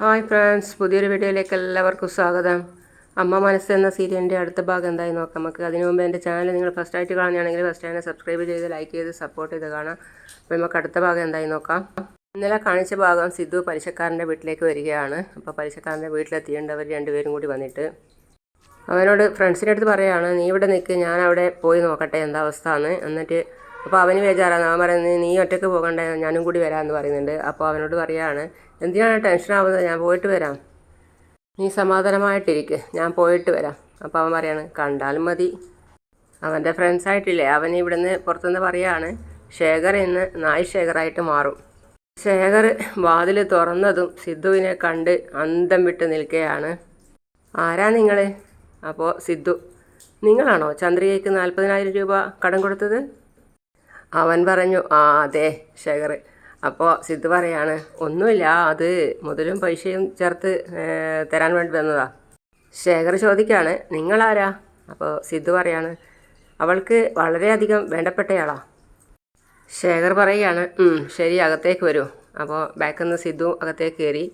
Hi friends പുതിയൊരു വീഡിയോയിലേക്ക് എല്ലാവർക്കും സ്വാഗതം. അമ്മ മനസ്സ് എന്ന സീരിയലിന്റെ അടുത്ത ഭാഗം എന്തായി നോക്കാം. നമുക്ക് അതിനു മുമ്പ് എന്റെ ചാനൽ നിങ്ങൾ ഫസ്റ്റ് ആയിട്ട് കാണുകയാണെങ്കിൽ ഫസ്റ്റ് ചാനൽ സബ്സ്ക്രൈബ് ചെയ്ത് ലൈക്ക് ചെയ്ത് സപ്പോർട്ട് ചെയ്ത് കാണാം. അപ്പോൾ നമുക്ക് അടുത്ത ഭാഗം എന്തായി നോക്കാം. ഇന്നലെ കാണിച്ച ഭാഗം സിദ്ധു പലിശക്കാരന്റെ വീട്ടിലേക്ക് വരികയാണ്. അപ്പോൾ പലിശക്കാരന്റെ വീട്ടിലെത്തിയിട്ടുണ്ട്. അവർ രണ്ടുപേരും കൂടി വന്നിട്ട്. അവനോട് ഫ്രണ്ട്സിന്റെ അടുത്ത് പറയുകയാണ് നീ ഇവിടെ നിൽക്ക് ഞാൻ അവിടെ പോയി നോക്കട്ടെ എന്താ അവസ്ഥ എന്ന് എന്നിട്ട് അപ്പോൾ അവന് ബേജാറാണ്. അവൻ പറയുന്നത് നീ ഒറ്റയ്ക്ക് പോകണ്ട ഞാനും കൂടി വരാമെന്ന് പറയുന്നുണ്ട്. അപ്പോൾ അവനോട് പറയാണ് എന്തിനാണ് ടെൻഷൻ ആവുന്നത്? ഞാൻ പോയിട്ട് വരാം. നീ സമാധാനമായിട്ടിരിക്ക്. ഞാൻ പോയിട്ട് വരാം. അപ്പോൾ അവൻ പറയാണ് കണ്ടാലും മതി. അവന്റെ ഫ്രണ്ട്സായിട്ടില്ലേ അവൻ ഇവിടുന്ന് പുറത്തുനിന്ന് പറയാണ് ശേഖർ ഇന്ന് നായ് ശേഖറായിട്ട് മാറും. ശേഖർ വാതിൽ തുറന്നതും സിദ്ധുവിനെ കണ്ട് അന്തം വിട്ട് നിൽക്കുകയാണ് ആരാ നിങ്ങൾ അപ്പോൾ സിദ്ധു നിങ്ങളാണോ ചന്ദ്രികയ്ക്ക് നാൽപ്പതിനായിരം രൂപ കടം കൊടുത്തത്? അവൻ പറഞ്ഞു ആ അതെ ശേഖർ. അപ്പോൾ സിദ്ധു പറയാണ് ഒന്നുമില്ല അത് മുതലും പൈസയും ചേർത്ത് തരാൻ വേണ്ടി വന്നതാ. ശേഖർ ചോദിക്കുകയാണ് നിങ്ങളാരാ? അപ്പോൾ സിദ്ധു പറയാണ് അവൾക്ക് വളരെയധികം വേണ്ടപ്പെട്ടയാളാ. ശേഖർ പറയുകയാണ് ശരി അകത്തേക്ക് വരൂ. അപ്പോൾ ബാക്കിൽ നിന്ന് സിദ്ധു അകത്തേക്ക് കയറി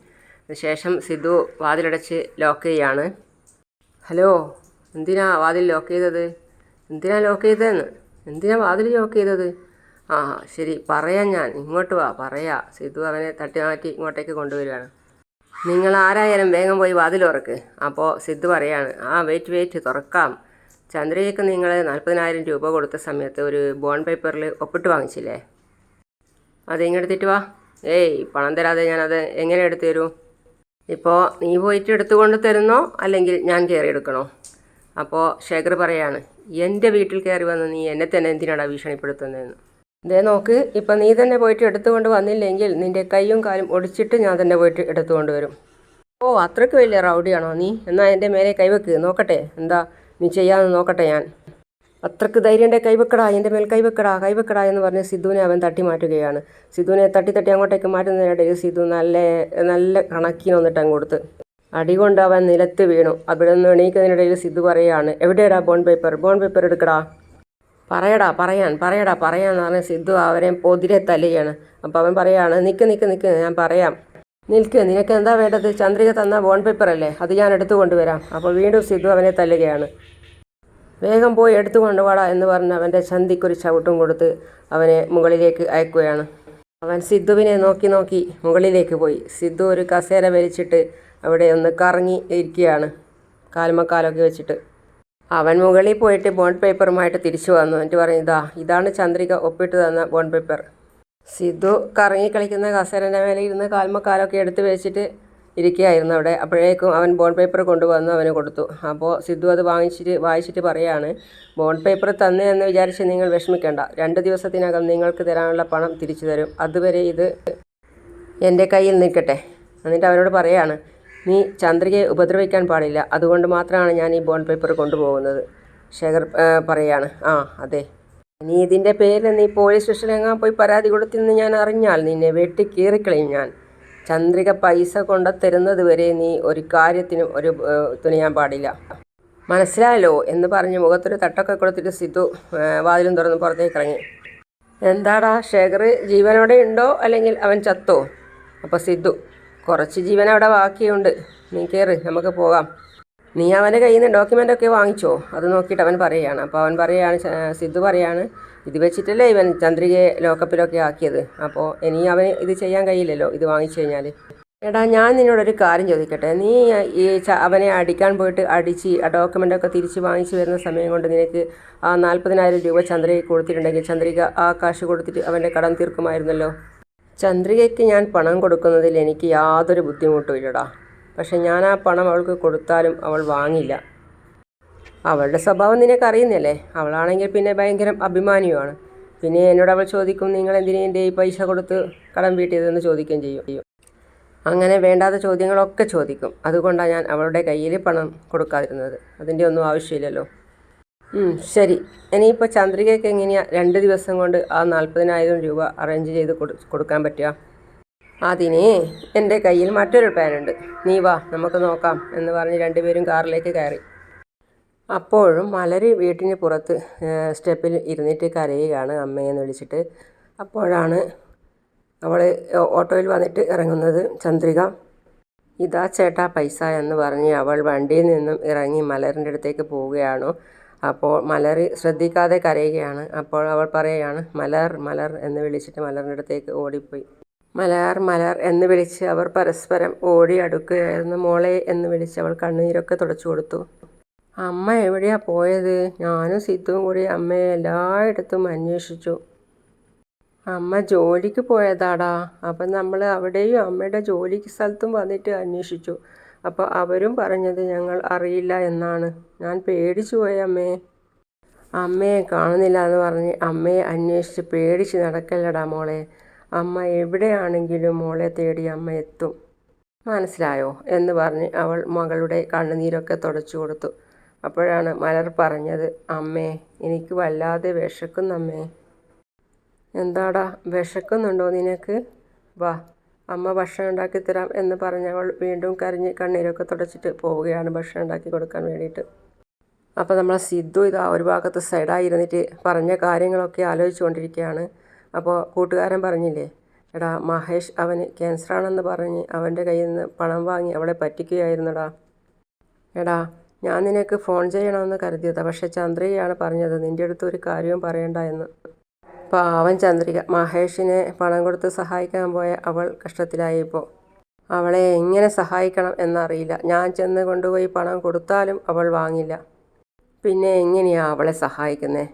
ശേഷം സിദ്ധു വാതിലടച്ച് ലോക്ക് ചെയ്യാണ്. ഹലോ എന്തിനാ വാതിൽ ലോക്ക് ചെയ്തത്? എന്തിനാ ലോക്ക് ചെയ്തതെന്ന്? എന്തിനാ വാതിൽ ചോക്ക് ചെയ്തത് ആ ശരി പറയാം ഞാൻ. ഇങ്ങോട്ട് വാ പറയാ. സിദ്ധു അവനെ തട്ടി മാറ്റി ഇങ്ങോട്ടേക്ക് കൊണ്ടുവരികയാണ്. നിങ്ങൾ ആരായാലും വേഗം പോയി വാതിൽ തുറക്ക്. അപ്പോൾ സിദ്ധു പറയാണ് ആ വെയിറ്റ് വെയിറ്റ് തുറക്കാം. ചന്ദ്രയ്ക്ക് നിങ്ങൾ നാൽപ്പതിനായിരം രൂപ കൊടുത്ത സമയത്ത് ഒരു ബോണ്ട് പേപ്പറിൽ ഒപ്പിട്ട് വാങ്ങിച്ചില്ലേ? അത് ഇങ്ങെടുത്തിട്ട് വാ. ഏയ് പണം തരാതെ ഞാനത് എങ്ങനെ എടുത്തു തരൂ? ഇപ്പോൾ നീ പോയിട്ട് എടുത്തുകൊണ്ട് തരുന്നോ? അല്ലെങ്കിൽ ഞാൻ കയറി എടുക്കണോ? അപ്പോൾ ശേഖർ പറയാണ് എന്റെ വീട്ടിൽ കയറി വന്ന് നീ എന്നെ തന്നെ എന്തിനാടാ ഭീഷണിപ്പെടുത്തുന്നതെന്ന്? ദേ നോക്ക് ഇപ്പം നീ തന്നെ പോയിട്ട് എടുത്തുകൊണ്ട് വന്നില്ലെങ്കിൽ നിന്റെ കൈയും കാലും ഒടിച്ചിട്ട് ഞാൻ തന്നെ പോയിട്ട് എടുത്തുകൊണ്ട് വരും. ഓ അത്രയ്ക്ക് വലിയ റൗഡിയാണോ നീ? എന്നാൽ എന്റെ മേലെ കൈവെക്ക് നോക്കട്ടെ. എന്താ നീ ചെയ്യാമെന്ന് നോക്കട്ടെ ഞാൻ. അത്രയ്ക്ക് ധൈര്യന്റെ കൈവെക്കടാ എന്റെ മേൽ കൈവെക്കടാ കൈവെക്കടാ എന്ന് പറഞ്ഞ് സിദ്ധുവിനെ അവൻ തട്ടി മാറ്റുകയാണ്. സിദ്ധുവിനെ തട്ടി തട്ടി അങ്ങോട്ടേക്ക് മാറ്റുന്നതിനിടയിൽ സിദ്ധു നല്ല നല്ല കണക്കിന് വന്നിട്ട് അങ്ങ് കൊടുത്ത്. അടി കൊണ്ട് അവൻ നിലത്ത് വീണു. അവിടെ നിന്ന് എണീക്കുന്നതിനിടയിൽ സിദ്ധു പറയുകയാണ് എവിടെയടാ ബോൺ പേപ്പർ ബോൺ പേപ്പർ എടുക്കടാ. പറയടാ പറയാൻ പറയടാ പറയാന്ന് പറഞ്ഞ് സിദ്ധു അവരെ പൊതിരെ തല്ലുകയാണ്. അപ്പോൾ അവൻ പറയാണ് നിൽക്ക് നിൽക്ക് നിൽക്ക് ഞാൻ പറയാം. നിൽക്ക് നിനക്ക് എന്താ വേണ്ടത്? ചന്ദ്രിക തന്ന ബോൺ പേപ്പർ അല്ലേ? അത് ഞാൻ എടുത്തു കൊണ്ടുവരാം അപ്പോൾ വീണ്ടും സിദ്ധു അവനെ തല്ലുകയാണ്. വേഗം പോയി എടുത്തു കൊണ്ടുപോടാ എന്ന് പറഞ്ഞ് അവന്റെ ചന്തിക്കൊരു ചവിട്ടും കൊടുത്ത് അവനെ മുകളിലേക്ക് അയക്കുകയാണ്. അവൻ സിദ്ധുവിനെ നോക്കി നോക്കി മുകളിലേക്ക് പോയി. സിദ്ധു ഒരു കസേര വലിച്ചിട്ട് അവിടെ ഒന്ന് കറങ്ങി ഇരിക്കുകയാണ്. കാൽമക്കാലൊക്കെ വെച്ചിട്ട്. അവൻ മുകളിൽ പോയിട്ട് ബോണ്ട് പേപ്പറുമായിട്ട് തിരിച്ചു വന്നു. എന്നിട്ട് പറഞ്ഞു ഇതാ ഇതാണ് ചന്ദ്രിക ഒപ്പിട്ട് തന്ന ബോണ്ട് പേപ്പർ സിദ്ധു കറങ്ങി കളിക്കുന്ന കസേരന്റെ മേലെ ഇരുന്ന് കാൽമക്കാലൊക്കെ എടുത്ത് വെച്ചിട്ട് ഇരിക്കുകയായിരുന്നു അവിടെ. അപ്പോഴേക്കും അവൻ ബോണ്ട് പേപ്പർ കൊണ്ടുവന്ന് അവന് കൊടുത്തു. അപ്പോൾ സിദ്ധു അത് വാങ്ങിച്ചിട്ട് വായിച്ചിട്ട് പറയാണ് ബോണ്ട് പേപ്പർ തന്നെയെന്ന് വിചാരിച്ച് നിങ്ങൾ വിഷമിക്കേണ്ട. രണ്ട് ദിവസത്തിനകം നിങ്ങൾക്ക് തരാനുള്ള പണം തിരിച്ചു തരും. അതുവരെ ഇത് എന്റെ കയ്യിൽ നിൽക്കട്ടെ. എന്നിട്ട് അവരോട് പറയാണ് നീ ചന്ദ്രികയെ ഉപദ്രവിക്കാൻ പാടില്ല. അതുകൊണ്ട് മാത്രമാണ് ഞാൻ ഈ ബോണ്ട് പേപ്പർ കൊണ്ടുപോകുന്നത്. ശേഖർ പറയാണ് ആ അതെ. നീ ഇതിന്റെ പേരിൽ നീ പോലീസ് സ്റ്റേഷനിലെങ്ങാൻ പോയി പരാതി കൊടുത്തിന്ന് ഞാൻ അറിഞ്ഞാൽ നിന്നെ വെട്ടി കീറിക്കളയും ഞാൻ. ചന്ദ്രിക പൈസ കൊണ്ട തരുന്നത് വരെ നീ ഒരു കാര്യത്തിനും ഒരു തുനിയാൻ പാടില്ല. മനസ്സിലായല്ലോ എന്ന് പറഞ്ഞ് മുഖത്തൊരു തട്ടൊക്കെ കൊടുത്തിട്ട് സിദ്ധു വാതിലും തുറന്ന് പുറത്തേക്ക് ഇറങ്ങി. എന്താടാ ശേഖർ ജീവനോടെ ഉണ്ടോ അല്ലെങ്കിൽ അവൻ ചത്തോ? അപ്പോൾ സിദ്ധു കുറച്ച് ജീവൻ അവിടെ ബാക്കിയുണ്ട്. നീ കയറി നമുക്ക് പോകാം. നീ അവന്റെ കയ്യിൽ നിന്ന് ഡോക്യുമെന്റൊക്കെ വാങ്ങിച്ചോ? അത് നോക്കിയിട്ട് അവൻ പറയുകയാണ് അപ്പോൾ അവൻ പറയുകയാണ് സിദ്ധു പറയാണ് ഇത് വെച്ചിട്ടല്ലേ ഇവൻ ചന്ദ്രികയെ ലോക്കപ്പിലൊക്കെ ആക്കിയത്? അപ്പോൾ ഇനി അവൻ ഇത് ചെയ്യാൻ കഴിയില്ലല്ലോ ഇത് വാങ്ങിച്ചു കഴിഞ്ഞാൽ എടാ ഞാൻ നിന്നോടൊരു കാര്യം ചോദിക്കട്ടെ. നീ ഈ അവനെ അടിക്കാൻ പോയിട്ട് അടിച്ച് ആ ഡോക്യുമെന്റൊക്കെ തിരിച്ച് വാങ്ങിച്ചു വരുന്ന സമയം കൊണ്ട് നിനക്ക് ആ നാൽപ്പതിനായിരം രൂപ ചന്ദ്രികയ്ക്ക് കൊടുത്തിട്ടുണ്ടെങ്കിൽ ചന്ദ്രിക ആ കാശ് കൊടുത്തിട്ട് അവന്റെ കടം തീർക്കുമായിരുന്നല്ലോ? ചന്ദ്രികയ്ക്ക് ഞാൻ പണം കൊടുക്കുന്നതിൽ എനിക്ക് യാതൊരു ബുദ്ധിമുട്ടും ഇല്ലടാ. പക്ഷെ ഞാൻ ആ പണം അവൾക്ക് കൊടുത്താലും അവൾ വാങ്ങില്ല. അവളുടെ സ്വഭാവം നിനക്കറിയുന്നില്ലേ അവളാണെങ്കിൽ പിന്നെ ഭയങ്കര അഭിമാനിയുമാണ്. പിന്നെ എന്നോട് അവൾ ചോദിക്കും നിങ്ങൾ എന്തിനു എന്റെ ഈ പൈസ കൊടുത്ത് കടം വീട്ടിയതെന്ന് ചോദിക്കുകയും ചെയ്യും? അങ്ങനെ വേണ്ടാത്ത ചോദ്യങ്ങളൊക്കെ ചോദിക്കും. അതുകൊണ്ടാണ് ഞാൻ അവളുടെ കയ്യിൽ പണം കൊടുക്കാതിരുന്നത്. അതിന്റെ ഒന്നും ആവശ്യമില്ലല്ലോ. ശരി. ഇനിയിപ്പോൾ ചന്ദ്രികയ്ക്ക് എങ്ങനെയാണ് രണ്ട് ദിവസം കൊണ്ട് ആ നാൽപ്പതിനായിരം രൂപ അറേഞ്ച് ചെയ്ത് കൊടു കൊടുക്കാൻ പറ്റുക? അതിന് എന്റെ കയ്യിൽ മറ്റൊരു പ്ലാനുണ്ട് നീ വാ നമുക്ക് നോക്കാം എന്ന് പറഞ്ഞ് രണ്ടുപേരും കാറിലേക്ക് കയറി. അപ്പോഴും മലരി വീട്ടിന് പുറത്ത് സ്റ്റെപ്പിൽ ഇരുന്നിട്ട് കരയുകയാണ് അമ്മയെന്ന് വിളിച്ചിട്ട്. അപ്പോഴാണ് അവൾ ഓട്ടോയിൽ വന്നിട്ട് ഇറങ്ങുന്നത് ചന്ദ്രിക. ഇതാ ചേട്ടാ പൈസ എന്ന് പറഞ്ഞ് അവൾ വണ്ടിയിൽ നിന്നും ഇറങ്ങി മലറിന്റെ അടുത്തേക്ക് പോവുകയാണ്. അപ്പോൾ മലറി ശ്രദ്ധിക്കാതെ കരയുകയാണ്. അപ്പോൾ അവൾ പറയുകയാണ് മലർ മലർ എന്ന് വിളിച്ചിട്ട് മലറിന്റെ അടുത്തേക്ക് ഓടിപ്പോയി. മലർ മലർ എന്ന് വിളിച്ച് അവർ പരസ്പരം ഓടി അടുക്കുകയായിരുന്നു. മോളെ എന്ന് വിളിച്ച് അവൾ കണ്ണീരൊക്കെ തുടച്ചു കൊടുത്തു. അമ്മ എവിടെയാ പോയത്? ഞാനും സിദ്ധുവും കൂടി അമ്മയെ എല്ലായിടത്തും അന്വേഷിച്ചു. അമ്മ ജോലിക്ക് പോയതാടാ. അപ്പം നമ്മൾ അവിടെയും അമ്മയുടെ ജോലിക്ക് സ്ഥലത്തും വന്നിട്ട് അന്വേഷിച്ചു. അപ്പോൾ അവരും പറഞ്ഞത് ഞങ്ങൾ അറിയില്ല എന്നാണ്. ഞാൻ പേടിച്ചു പോയി അമ്മേ. അമ്മയെ കാണുന്നില്ല എന്ന് പറഞ്ഞ് അമ്മയെ അന്വേഷിച്ച് പേടിച്ച് നടക്കല്ലടാ മോളെ. അമ്മ എവിടെയാണെങ്കിലും മോളെ തേടി അമ്മ എത്തും. മനസ്സിലായോ? എന്ന് പറഞ്ഞ് അവൾ മകളുടെ കണ്ണുനീരൊക്കെ തുടച്ചു കൊടുത്തു. അപ്പോഴാണ് മലർ പറഞ്ഞത് അമ്മേ എനിക്ക് വല്ലാതെ വിശക്കുന്നമ്മേ എന്താടാ? വിശക്കുന്നുണ്ടോ നിനക്ക്? വാ അമ്മ ഭക്ഷണം ഉണ്ടാക്കി തരാം എന്ന് പറഞ്ഞ അവൾ വീണ്ടും കരഞ്ഞ് കണ്ണീരൊക്കെ തുടച്ചിട്ട് പോവുകയാണ് ഭക്ഷണം ഉണ്ടാക്കി കൊടുക്കാൻ വേണ്ടിയിട്ട്. അപ്പോൾ നമ്മളെ സിദ്ധു ഇതാ ഒരു ഭാഗത്ത് സൈഡായി ഇരുന്നിട്ട് പറഞ്ഞ കാര്യങ്ങളൊക്കെ ആലോചിച്ചുകൊണ്ടിരിക്കുകയാണ്. അപ്പോൾ കൂട്ടുകാരൻ പറഞ്ഞില്ലേ എടാ മഹേഷ് അവന് ക്യാൻസറാണെന്ന് പറഞ്ഞ് അവന്റെ കയ്യിൽ നിന്ന് പണം വാങ്ങി അവളെ പറ്റിക്കുകയായിരുന്നടാ. എടാ ഞാൻ നിനക്ക് ഫോൺ ചെയ്യണമെന്ന് കരുതിയതാ പക്ഷേ ചന്ദ്രികയാണ് പറഞ്ഞത് നിന്റെ അടുത്ത് ഒരു കാര്യവും പറയണ്ട എന്ന്. പാവൻ ചന്ദ്രിക മഹേഷിനെ പണം കൊടുത്ത് സഹായിക്കാൻ പോയ അവൾ കഷ്ടത്തിലായി ഇപ്പോൾ അവളെ എങ്ങനെ സഹായിക്കണം എന്നറിയില്ല. ഞാൻ ചെന്ന് കൊണ്ടുപോയി പണം കൊടുത്താലും അവൾ വാങ്ങില്ല. പിന്നെ എങ്ങനെയാണ് അവളെ സഹായിക്കുന്നേ?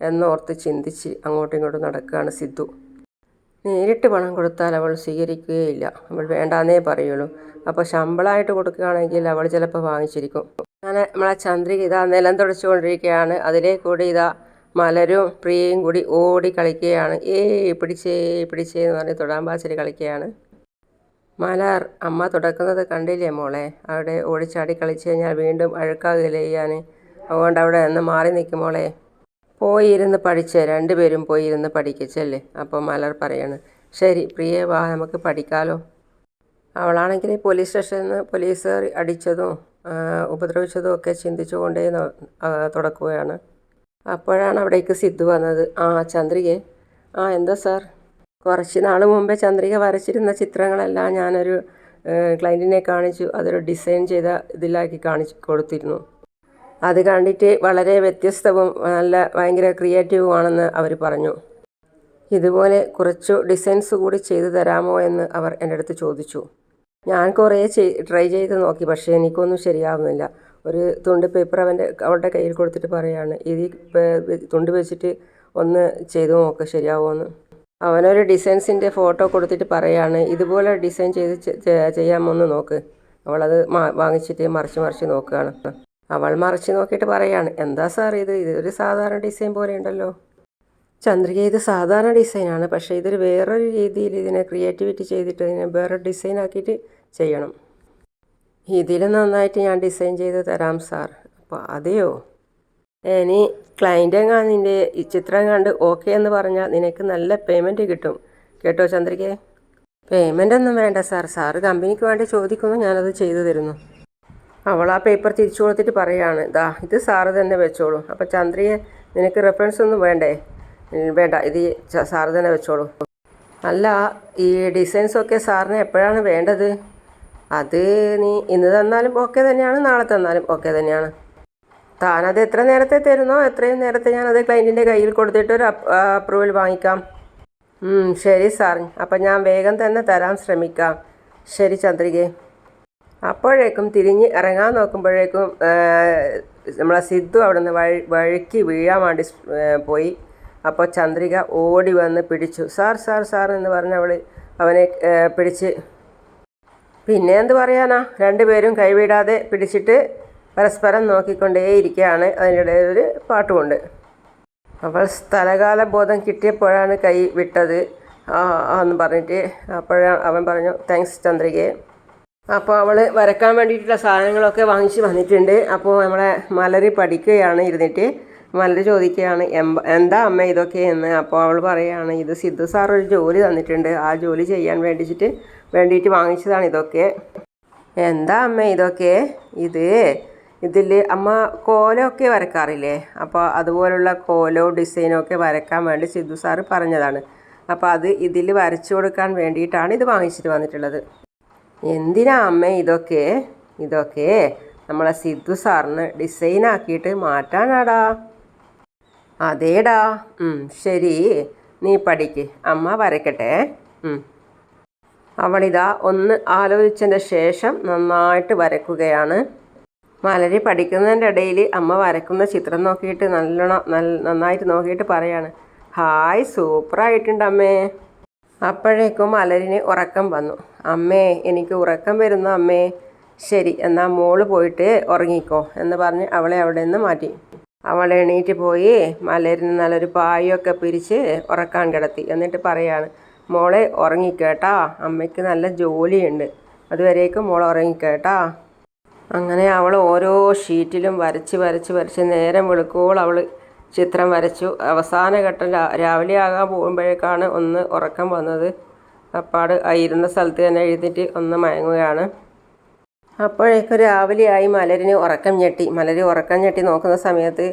എന്നോർത്ത് ചിന്തിച്ച് അങ്ങോട്ടും ഇങ്ങോട്ടും നടക്കുകയാണ് സിദ്ധു. നേരിട്ട് പണം കൊടുത്താൽ അവൾ സ്വീകരിക്കുകയില്ല. അവൾ വേണ്ടാന്നേ പറയുള്ളൂ. അപ്പോൾ ശമ്പളമായിട്ട് കൊടുക്കുകയാണെങ്കിൽ അവൾ ചിലപ്പോൾ വാങ്ങിച്ചിരിക്കും. അങ്ങനെ നമ്മളെ ചന്ദ്രിക ഇതാ നിലം തുടച്ചുകൊണ്ടിരിക്കുകയാണ്. അതിലേ കൂടി ഇതാ മലരും പ്രിയയും കൂടി ഓടി കളിക്കുകയാണ്. ഏ പിടിച്ചേ പിടിച്ചേ എന്ന് പറഞ്ഞ് തൊടാൻ കളിക്കുകയാണ്. മലർ അമ്മ തുടക്കുന്നത് കണ്ടില്ലേ മോളെ? അവിടെ ഓടിച്ചാടി കളിച്ച് കഴിഞ്ഞാൽ വീണ്ടും അഴുക്കാകില്ല ചെയ്യാൻ അതുകൊണ്ട് അവിടെ നിന്ന് മാറി നിൽക്കും മോളെ. പോയിരുന്ന് പഠിച്ച്. രണ്ടുപേരും പോയിരുന്ന് പഠിക്കച്ചല്ലേ? അപ്പോൾ മലർ പറയാണ് ശരി പ്രിയെ വാ നമുക്ക് പഠിക്കാലോ. അവളാണെങ്കിൽ പോലീസ് സ്റ്റേഷനിൽ നിന്ന് പോലീസ് അടിച്ചതും ഉപദ്രവിച്ചതും ഒക്കെ ചിന്തിച്ചുകൊണ്ടേ തുടക്കുകയാണ്. അപ്പോഴാണ് അവിടേക്ക് സിദ്ധു വന്നത്. ആ ചന്ദ്രികെ. ആ എന്താ സാർ? കുറച്ച് നാൾ മുമ്പേ ചന്ദ്രിക വരച്ചിരുന്ന ചിത്രങ്ങളെല്ലാം ഞാനൊരു ക്ലയന്റിനെ കാണിച്ചു. അതൊരു ഡിസൈൻ ചെയ്ത ഇതിലാക്കി കാണിച്ചു കൊടുത്തിരുന്നു. അത് കണ്ടിട്ട് വളരെ വ്യത്യസ്തവും നല്ല ഭയങ്കര ക്രിയേറ്റീവുമാണെന്ന് അവർ പറഞ്ഞു. ഇതുപോലെ കുറച്ചു ഡിസൈൻസ് കൂടി ചെയ്തു തരാമോ എന്ന് അവർ എന്റെ അടുത്ത് ചോദിച്ചു. ഞാൻ കുറേ ട്രൈ ചെയ്ത് നോക്കി പക്ഷേ എനിക്കൊന്നും ശരിയാവുന്നില്ല. ഒരു തുണ്ട് പേപ്പർ അവന്റെ അവളുടെ കയ്യിൽ കൊടുത്തിട്ട് പറയാണ് ഇത് തുണ്ട് വെച്ചിട്ട് ഒന്ന് ചെയ്തു നോക്ക് ശരിയാവുമെന്ന് അവനൊരു ഡിസൈൻസിന്റെ ഫോട്ടോ കൊടുത്തിട്ട് പറയാണ് ഇതുപോലെ ഡിസൈൻ ചെയ്ത് ചെയ്യാമോ എന്ന് നോക്ക്. അവളത് വാങ്ങിച്ചിട്ട് മറിച്ച് മറിച്ച് നോക്കുകയാണ്. അവൾ മറിച്ച് നോക്കിയിട്ട് പറയാണ് എന്താ സാർ ഇത്? ഇതൊരു സാധാരണ ഡിസൈൻ പോലെ ഉണ്ടല്ലോ. ചന്ദ്രിക ഇത് സാധാരണ ഡിസൈനാണ് പക്ഷേ ഇതൊരു വേറൊരു രീതിയിൽ ഇതിനെ ക്രിയേറ്റിവിറ്റി ചെയ്തിട്ട് ഇതിനെ വേറെ ഡിസൈൻ ആക്കിയിട്ട് ചെയ്യണം. ഇതിൽ നന്നായിട്ട് ഞാൻ ഡിസൈൻ ചെയ്ത് തരാം സാർ. അപ്പോൾ അതെയോ? ഇനി ക്ലയന്റ് എങ്ങാൻ നിന്റെ ഈ ചിത്രം കണ്ട് ഓക്കെ എന്ന് പറഞ്ഞാൽ നിനക്ക് നല്ല പേയ്മെന്റ് കിട്ടും. കേട്ടോ ചന്ദ്രികയെ പേയ്മെന്റ് ഒന്നും വേണ്ട സാർ. സാറ് കമ്പനിക്ക് വേണ്ടി ചോദിക്കുന്നു ഞാനത് ചെയ്തു തരുന്നു. അവൾ ആ പേപ്പർ തിരിച്ചു കൊടുത്തിട്ട് പറയാണ് ദാ ഇത് സാറ് തന്നെ വെച്ചോളൂ. അപ്പോൾ ചന്ദ്രിയെ നിനക്ക് റെഫറൻസ് ഒന്നും വേണ്ടേ? വേണ്ട ഇത് സാറ് തന്നെ വെച്ചോളൂ. അല്ല ഈ ഡിസൈൻസൊക്കെ സാറിന് എപ്പോഴാണ് വേണ്ടത്? അത് നീ ഇന്ന് തന്നാലും ഓക്കെ തന്നെയാണ് നാളെ തന്നാലും ഓക്കെ തന്നെയാണ്. താനത് എത്ര നേരത്തെ തരുന്നോ? എത്രയും നേരത്തെ ഞാനത് ക്ലയന്റിന്റെ കയ്യിൽ കൊടുത്തിട്ട് ഒരു അപ്രൂവൽ വാങ്ങിക്കാം. ശരി സാർ. അപ്പം ഞാൻ വേഗം തന്നെ തരാൻ ശ്രമിക്കാം. ശരി ചന്ദ്രികെ. അപ്പോഴേക്കും തിരിഞ്ഞ് ഇറങ്ങാൻ നോക്കുമ്പോഴേക്കും നമ്മളെ സിദ്ധു അവിടെ നിന്ന് വഴി വഴിക്ക് വീഴാൻ വേണ്ടി പോയി. അപ്പോൾ ചന്ദ്രിക ഓടി വന്ന് പിടിച്ചു. സാർ സാർ സാർ എന്ന് പറഞ്ഞ് അവൾ അവനെ പിടിച്ച് പിന്നെ എന്ത് പറയാനാ? രണ്ടുപേരും കൈവിടാതെ പിടിച്ചിട്ട് പരസ്പരം നോക്കിക്കൊണ്ടേയിരിക്കുകയാണ് ഇടയിൽ ഒരു പാട്ടുമുണ്ട്. അവൾ സ്ഥലകാല ബോധം കിട്ടിയപ്പോഴാണ് കൈ വിട്ടത്. എന്ന് പറഞ്ഞിട്ട് അപ്പോഴാണ് അവൻ പറഞ്ഞു താങ്ക്സ് ചന്ദ്രികയെ അപ്പോൾ അവൾ വരക്കാൻ വേണ്ടിയിട്ടുള്ള സാധനങ്ങളൊക്കെ വാങ്ങിച്ച് വന്നിട്ടുണ്ട്. അപ്പോൾ നമ്മളെ മലറി പഠിക്കുകയാണ് ഇരുന്നിട്ട്. മലര് ചോദിക്കുകയാണ് എന്താ അമ്മ ഇതൊക്കെ? എന്ന്. അപ്പോൾ അവൾ പറയുകയാണ് ഇത് സിദ്ധു സാർ ഒരു ജോലി തന്നിട്ടുണ്ട്. ആ ജോലി ചെയ്യാൻ വേണ്ടിച്ചിട്ട് വേണ്ടിയിട്ട് വാങ്ങിച്ചതാണ് ഇതൊക്കെ. എന്താ അമ്മ ഇതൊക്കെ? ഇത് ഇതിൽ അമ്മ കോലമൊക്കെ വരക്കാറില്ലേ? അപ്പോൾ അതുപോലുള്ള കോലോ ഡിസൈനോ ഒക്കെ വരക്കാൻ വേണ്ടി സിദ്ധു സാറ് പറഞ്ഞതാണ്. അപ്പോൾ അത് ഇതിൽ വരച്ചു കൊടുക്കാൻ വേണ്ടിയിട്ടാണ് ഇത് വാങ്ങിച്ചിട്ട് വന്നിട്ടുള്ളത്. എന്തിനാ അമ്മ ഇതൊക്കെ? ഇതൊക്കെ നമ്മളെ സിദ്ധു സാറിന് ഡിസൈൻ ആക്കിയിട്ട് മാറ്റാനാടാ. അതേടാ. ശരി. നീ പഠിക്ക്. അമ്മ വരക്കട്ടെ ഉം. അവളിതാ ഒന്ന് ആലോചിച്ചതിന്റെ ശേഷം നന്നായിട്ട് വരക്കുകയാണ് മലരി പഠിക്കുന്നതിന്റെ ഇടയിൽ അമ്മ വരക്കുന്ന ചിത്രം നോക്കിയിട്ട് നല്ലോണം നല്ല നന്നായിട്ട് നോക്കിയിട്ട് പറയാണ്. ഹായ് സൂപ്പറായിട്ടുണ്ട് അമ്മേ. അപ്പോഴേക്കും അലരിന് ഉറക്കം വന്നു. അമ്മേ എനിക്ക് ഉറക്കം വരുന്നു അമ്മേ. ശരി എന്നാൽ മോൾ പോയിട്ട് ഉറങ്ങിക്കോ എന്ന് പറഞ്ഞ് അവളെ അവിടെ നിന്ന് മാറ്റി. അവൾ എണീറ്റ് പോയി മലരിന് നല്ലൊരു പായൊക്കെ പിരിച്ച് ഉറക്കാൻ കിടത്തി. എന്നിട്ട് പറയാണ് മോളെ ഉറങ്ങിക്കേട്ടാ. അമ്മയ്ക്ക് നല്ല ജോലിയുണ്ട്. അതുവരേക്കും മോൾ ഉറങ്ങിക്കേട്ടാ. അങ്ങനെ അവൾ ഓരോ ഷീറ്റിലും വരച്ച് വരച്ച് വരച്ച് നേരം വെളുക്കുമ്പോൾ അവൾ ചിത്രം വരച്ചു. അവസാന ഘട്ടം രാവിലെ ആകാൻ പോകുമ്പോഴേക്കാണ് ഒന്ന് ഉറക്കം വന്നത്. അപ്പാട് ഇരുന്ന സ്ഥലത്ത് തന്നെ എഴുതിയിട്ട് ഒന്ന് മയങ്ങുകയാണ്. അപ്പോഴേക്കും രാവിലെയായി മലരിന് ഉറക്കം ഞെട്ടി. മലരി ഉറക്കം ഞെട്ടി നോക്കുന്ന സമയത്ത്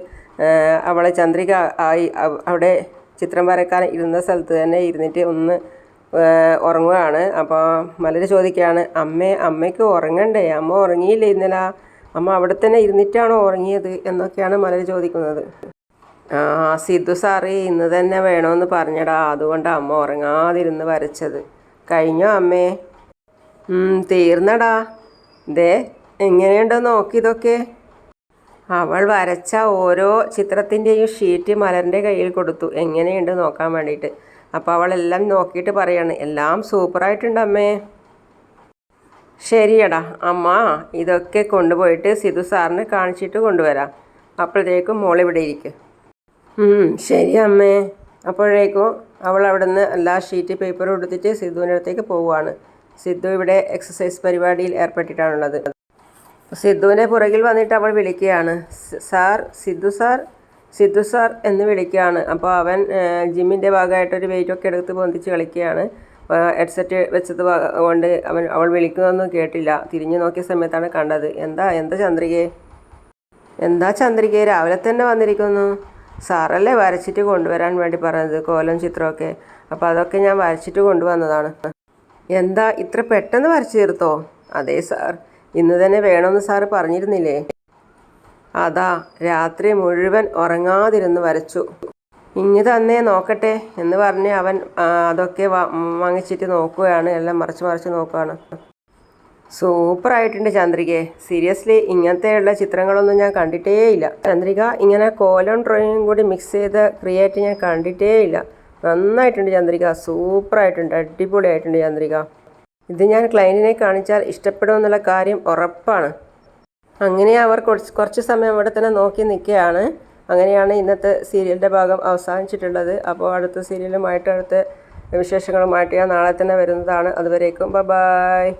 അവളെ ചന്ദ്രിക ആയി അവിടെ ചിത്രം വരക്കാൻ ഇരുന്ന സ്ഥലത്ത് തന്നെ ഇരുന്നിട്ട് ഒന്ന് ഉറങ്ങുകയാണ്. അപ്പോൾ മലര് ചോദിക്കുകയാണ് അമ്മേ അമ്മയ്ക്ക് ഉറങ്ങണ്ടേ? അമ്മ ഉറങ്ങിയില്ലേ ഇന്നലെ? അമ്മ അവിടെ തന്നെ ഇരുന്നിട്ടാണോ ഉറങ്ങിയത്? എന്നൊക്കെയാണ് മലര് ചോദിക്കുന്നത്. സിദ്ധു സാറേ ഇന്ന് തന്നെ വേണമെന്ന് പറഞ്ഞടാ. അതുകൊണ്ട് അമ്മ ഉറങ്ങാതിരുന്ന് വരച്ചത്. കഴിഞ്ഞോ അമ്മേ? തീർന്നടാ. ദേ എങ്ങനെയുണ്ടോ നോക്കിയതൊക്കെ അവൾ വരച്ച ഓരോ ചിത്രത്തിന്റെയും ഷീറ്റ് മലറിന്റെ കയ്യിൽ കൊടുത്തു. എങ്ങനെയുണ്ട് നോക്കാൻ വേണ്ടിയിട്ട്. അപ്പോൾ അവളെല്ലാം നോക്കിയിട്ട് പറയാണ്. എല്ലാം സൂപ്പറായിട്ടുണ്ട് അമ്മേ. ശരിയടാ. അമ്മ ഇതൊക്കെ കൊണ്ടുപോയിട്ട് സിധു സാറിന് കാണിച്ചിട്ട് കൊണ്ടുവരാം. അപ്പോഴത്തേക്കും മോളിവിടെ ഇരിക്കും. ശരി അമ്മേ. അപ്പോഴേക്കും അവൾ അവിടെ നിന്ന് എല്ലാ ഷീറ്റ് പേപ്പറും എടുത്തിട്ട് സിദ്ധുവിന്റെ അടുത്തേക്ക് പോവുകയാണ്. സിദ്ധു ഇവിടെ എക്സസൈസ് പരിപാടിയിൽ ഏർപ്പെട്ടിട്ടാണുള്ളത്. സിദ്ധുവിന്റെ പുറകിൽ വന്നിട്ട് അവൾ വിളിക്കുകയാണ്. Sir Sidhu sir Sidhu sir എന്ന് വിളിക്കുകയാണ്. അപ്പോൾ അവൻ ജിമ്മിന്റെ ഭാഗമായിട്ടൊരു വെയിറ്റൊക്കെ എടുത്ത് പൊന്തിച്ച് കളിക്കുകയാണ്. ഹെഡ്സെറ്റ് വെച്ചത് കൊണ്ട് അവൻ അവൾ വിളിക്കുന്നതൊന്നും കേട്ടില്ല. തിരിഞ്ഞു നോക്കിയ സമയത്താണ് കണ്ടത്. എന്താ എന്താ ചന്ദ്രികയെ എന്താ ചന്ദ്രികയെ രാവിലെ തന്നെ വന്നിരിക്കുന്നു. സാറല്ലേ വരച്ചിട്ട് കൊണ്ടുവരാൻ വേണ്ടി പറഞ്ഞത്? കോലം ചിത്രമൊക്കെ. അപ്പോൾ അതൊക്കെ ഞാൻ വരച്ചിട്ട് കൊണ്ടുവന്നതാണ്. എന്താ ഇത്ര പെട്ടെന്ന് വരച്ചു തീർത്തോ? അതെ സാർ. ഇന്ന് തന്നെ വേണമെന്ന് സാറ് പറഞ്ഞിരുന്നില്ലേ? അതാ രാത്രി മുഴുവൻ ഉറങ്ങാതിരുന്ന് വരച്ചു. ഇങ്ങ് തന്നെ നോക്കട്ടെ എന്ന് പറഞ്ഞ് അവൻ അതൊക്കെ വാങ്ങിച്ചിട്ട് നോക്കുകയാണ്. എല്ലാം മറിച്ച് മറിച്ച് നോക്കുകയാണ്. സൂപ്പറായിട്ടുണ്ട് ചന്ദ്രികയെ. സീരിയസ്ലി ഇങ്ങനത്തെയുള്ള ചിത്രങ്ങളൊന്നും ഞാൻ കണ്ടിട്ടേ ഇല്ല ചന്ദ്രിക ഇങ്ങനെ കോലം ഡ്രോയിങ്ങും കൂടി മിക്സ് ചെയ്ത് ക്രിയേറ്റ് ഞാൻ കണ്ടിട്ടേ ഇല്ല നന്നായിട്ടുണ്ട് ചന്ദ്രിക. സൂപ്പറായിട്ടുണ്ട്. അടിപൊളിയായിട്ടുണ്ട് ചന്ദ്രിക. ഇത് ഞാൻ ക്ലയന്റിനെ കാണിച്ചാൽ ഇഷ്ടപ്പെടുമെന്നുള്ള കാര്യം ഉറപ്പാണ്. അങ്ങനെ അവർ കുറച്ച് കുറച്ച് സമയം അവിടെ തന്നെ നോക്കി നിൽക്കുകയാണ്. അങ്ങനെയാണ് ഇന്നത്തെ സീരിയലിന്റെ ഭാഗം അവസാനിച്ചിട്ടുള്ളത്. അപ്പോൾ അടുത്ത സീരിയലുമായിട്ട് അടുത്ത വിശേഷങ്ങളുമായിട്ട് ഞാൻ നാളെ തന്നെ വരുന്നതാണ്. അതുവരേക്കും. ബ ബായ്